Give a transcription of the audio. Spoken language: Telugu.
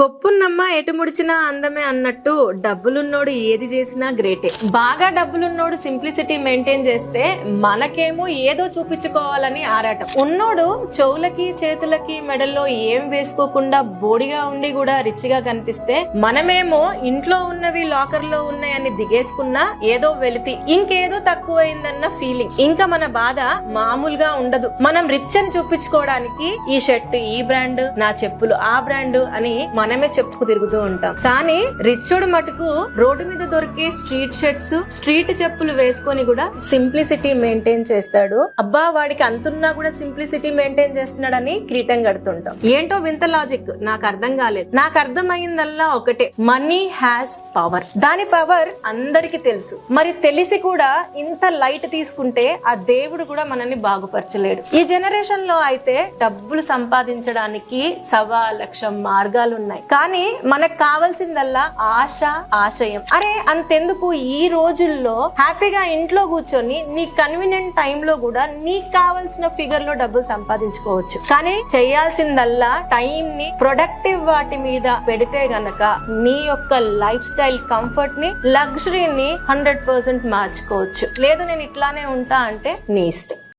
కొప్పున్నమ్మ ఎటు ముడిచినా అందమే అన్నట్టు డబ్బులున్నోడు ఏది చేసినా గ్రేటే. బాగా డబ్బులున్నోడు సింప్లిసిటీ మెయింటైన్ చేస్తే మనకేమో ఏదో చూపించుకోవాలని ఆరాటం. ఉన్నోడు చెవులకి చేతులకి మెడల్లో ఏం వేసుకోకుండా బోడిగా ఉండి కూడా రిచ్గా కనిపిస్తే మనమేమో ఇంట్లో ఉన్నవి లాకర్లో ఉన్నాయని దిగేసుకున్నా ఏదో వెలితి ఇంకేదో తక్కువైందన్న ఫీలింగ్. ఇంకా మన బాధ మామూలుగా ఉండదు. మనం రిచ్ అని చూపించుకోవడానికి ఈ షర్ట్ ఈ బ్రాండ్ నా చెప్పులు ఆ బ్రాండ్ అని మనమే చెప్పుకు తిరుగుతూ ఉంటాం. కానీ రిచ్చుడు మటుకు రోడ్డు మీద దొరికే స్ట్రీట్ షర్ట్స్ స్ట్రీట్ చెప్పులు వేసుకొని కూడా సింప్లిసిటీ మెయింటైన్ చేస్తాడు. అబ్బా వాడికి అంతున్నా కూడా సింప్లిసిటీ మెయింటైన్ చేస్తున్నాడని క్రీటం కడుతుంటాం. ఏంటో వింత లాజిక్. నాకు అర్థం కాలేదు. నాకు అర్థమైందల్లా ఒకటే. Money has power. దాని పవర్ అందరికి తెలుసు. మరి తెలిసి కూడా ఇంత లైట్ తీసుకుంటే ఆ దేవుడు కూడా మనల్ని బాగుపరచలేడు. ఈ జనరేషన్లో అయితే డబ్బులు సంపాదించడానికి సవా లక్ష మార్గాలు ఉన్నాయి. కానీ మనకు కావాల్సిందల్లా ఆశ ఆశయం. అరే అంతెందుకు ఈ రోజుల్లో హ్యాపీగా ఇంట్లో కూర్చొని నీ కన్వీనియంట్ టైంలో కూడా నీకు కావాల్సిన ఫిగర్లో డబ్బులు సంపాదించుకోవచ్చు. కానీ చేయాల్సిందల్లా టైం ని ప్రొడక్టివ్ వాటి మీద పెడితే గనక నీ యొక్క లైఫ్ స్టైల్ కంఫర్ట్ని లగ్జరీని హండ్రెడ్ పర్సెంట్ మార్చుకోవచ్చు. లేదు నేను ఇట్లానే ఉంటా అంటే నీ ఇష్టం.